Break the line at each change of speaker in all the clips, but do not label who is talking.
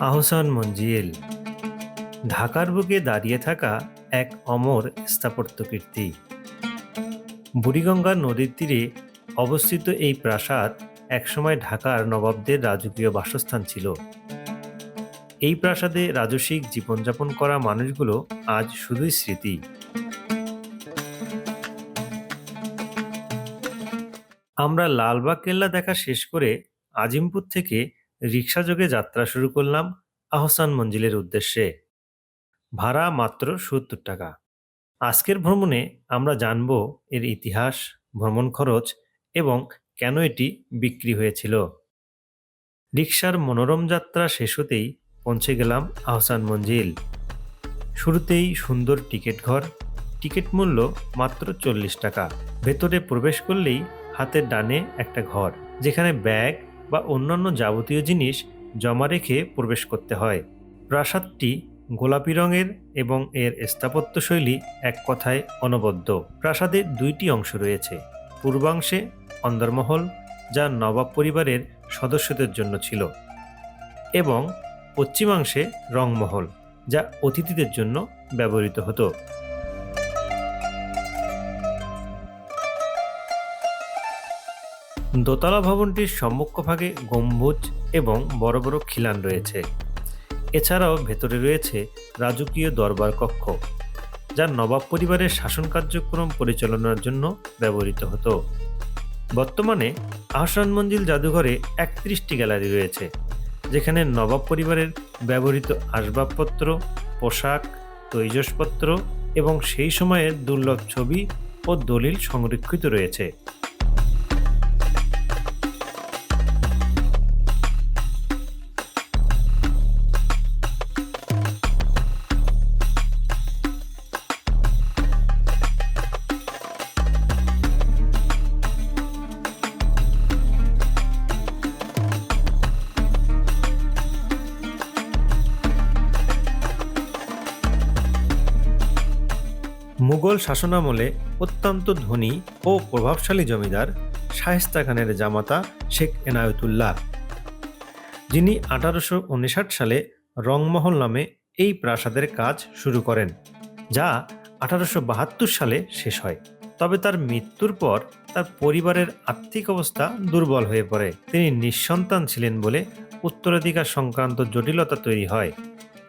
আহসান মঞ্জিল। ঢাকার বুকে দাঁড়িয়ে থাকা এক অমর স্থাপত্য কীর্তি। বুড়িগঙ্গা নদীর তীরে অবস্থিত এই প্রাসাদ একসময় ঢাকার নবাবদের রাজকীয় বাসস্থান ছিল। এই প্রাসাদে রাজসিক জীবনযাপন করা মানুষগুলো আজ শুধুই স্মৃতি। আমরা লালবাগ কেল্লা দেখা শেষ করে আজিমপুর থেকে রিক্সাযোগে যাত্রা শুরু করলাম আহসান মঞ্জিলের উদ্দেশ্যে। ভাড়া মাত্র সত্তর টাকা। আজকের ভ্রমণে আমরা জানব এর ইতিহাস, ভ্রমণ খরচ এবং কেন এটি বিক্রি হয়েছিল। রিক্সার মনোরম যাত্রা শেষ হতেই পৌঁছে গেলাম আহসান মঞ্জিল। শুরুতেই সুন্দর টিকিট ঘর। টিকিট মূল্য মাত্র চল্লিশ টাকা। ভেতরে প্রবেশ করলেই হাতের ডানে একটা ঘর, যেখানে ব্যাগ বা অন্যান্য যাবতীয় জিনিস জমা রেখে প্রবেশ করতে হয়। প্রাসাদটি গোলাপি রঙের এবং এর স্থাপত্যশৈলী এক কথায় অনবদ্য। প্রাসাদের দুইটি অংশ রয়েছে। পূর্বাংশে অন্দরমহল, যা নবাব পরিবারের সদস্যদের জন্য ছিল, এবং পশ্চিমাংশে রংমহল, যা অতিথিদের জন্য ব্যবহৃত হতো। দোতলা ভবনটির সম্মুখভাগে গম্বুজ এবং বড় বড় খিলান রয়েছে। এছাড়াও ভেতরে রয়েছে রাজকীয় দরবার কক্ষ, যা নবাব পরিবারের শাসন কার্যক্রম পরিচালনার জন্য ব্যবহৃত হতো। বর্তমানে আহসান মঞ্জিল জাদুঘরে একত্রিশটি গ্যালারি রয়েছে, যেখানে নবাব পরিবারের ব্যবহৃত আসবাবপত্র, পোশাক, তৈজসপত্র এবং সেই সময়ের দুর্লভ ছবি ও দলিল সংরক্ষিত রয়েছে। মুঘল শাসনামলে অত্যন্ত ধনী ও প্রভাবশালী জমিদার শায়েস্তা খানের জামাতা শেখ এনায়তুল্লাহ। যিনি আঠারোশো উনষাট সালে রংমহল নামে এই প্রাসাদের কাজ শুরু করেন, যা আঠারোশো বাহাত্তর সালে শেষ হয়। তবে তার মৃত্যুর পর তার পরিবারের আর্থিক অবস্থা দুর্বল হয়ে পড়ে। তিনি নিঃসন্তান ছিলেন বলে উত্তরাধিকার সংক্রান্ত জটিলতা তৈরি হয়।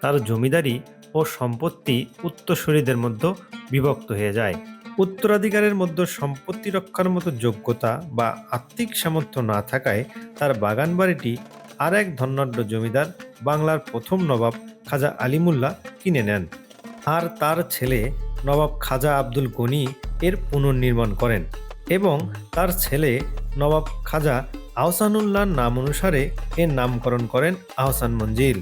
তার জমিদারি ও সম্পত্তি উত্তরসূরিদের মধ্যে বিভক্ত হয়ে যায়। উত্তরাধিকারের মধ্যে সম্পত্তি রক্ষার মতো যোগ্যতা বা আর্থিক সামর্থ্য না থাকায় তার বাগান বাড়িটি আর এক ধনাঢ্য জমিদার বাংলার প্রথম নবাব খাজা আলিমুল্লাহ কিনে নেন। আর তার ছেলে নবাব খাজা আব্দুল গনি এর পুনর্নির্মাণ করেন এবং তার ছেলে নবাব খাজা আহসানুল্লাহর নাম অনুসারে এর নামকরণ করেন আহসান মঞ্জিল।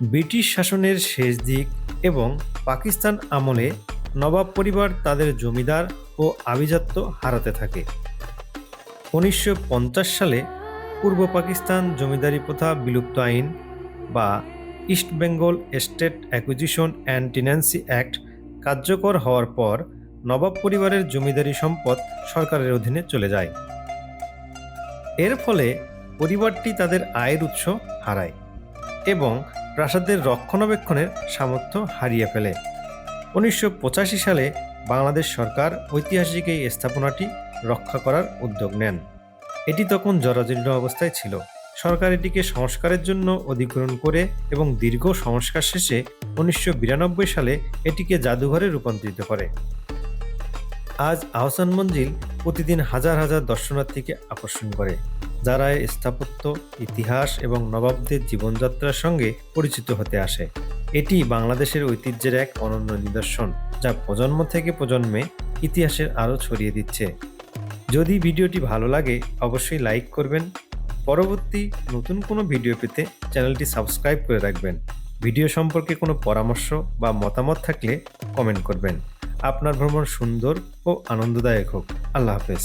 ব্রিটিশ শাসনের শেষ দিক এবং পাকিস্তান আমলে নবাব পরিবার তাদের জমিদার ও আভিজাত্য হারাতে থাকে। উনিশশো পঞ্চাশ সালে পূর্ব পাকিস্তান জমিদারি প্রথা বিলুপ্ত আইন বা East Bengal estate acquisition and tenancy act কার্যকর হওয়ার পর নবাব পরিবারের জমিদারি সম্পদ সরকারের অধীনে চলে যায়। এর ফলে পরিবারটি তাদের আয়ের উৎস হারায় এবং প্রাসাদের রক্ষণাবেক্ষণের সামর্থ্য হারিয়ে ফেলে। উনিশশো পঁচাশি সালে বাংলাদেশ সরকার ঐতিহাসিক এই স্থাপনাটি রক্ষা করার উদ্যোগ নেন। এটি তখন জরাজীর্ণ অবস্থায় ছিল। সরকার এটিকে সংস্কারের জন্য অধিগ্রহণ করে এবং দীর্ঘ সংস্কার শেষে উনিশশো বিরানব্বই সালে এটিকে জাদুঘরে রূপান্তরিত করে। আজ আহসান মঞ্জিল প্রতিদিন হাজার হাজার দর্শনার্থীকে আকর্ষণ করে। যারা স্থাপত্য, ইতিহাস এবং নবাবদের জীবনযাত্রার সঙ্গে পরিচিত হতে আসে। এটি বাংলাদেশের ঐতিহ্যের এক অনন্য নিদর্শন, যা প্রজন্ম থেকে প্রজন্মে ইতিহাসের আরও ছড়িয়ে দিচ্ছে। যদি ভিডিওটি ভালো লাগে, অবশ্যই লাইক করবেন। পরবর্তী নতুন কোনো ভিডিও পেতে চ্যানেলটি সাবস্ক্রাইব করে রাখবেন। ভিডিও সম্পর্কে কোনো পরামর্শ বা মতামত থাকলে কমেন্ট করবেন। আপনার ভ্রমণ সুন্দর ও আনন্দদায়ক হোক। আল্লাহ হাফেজ।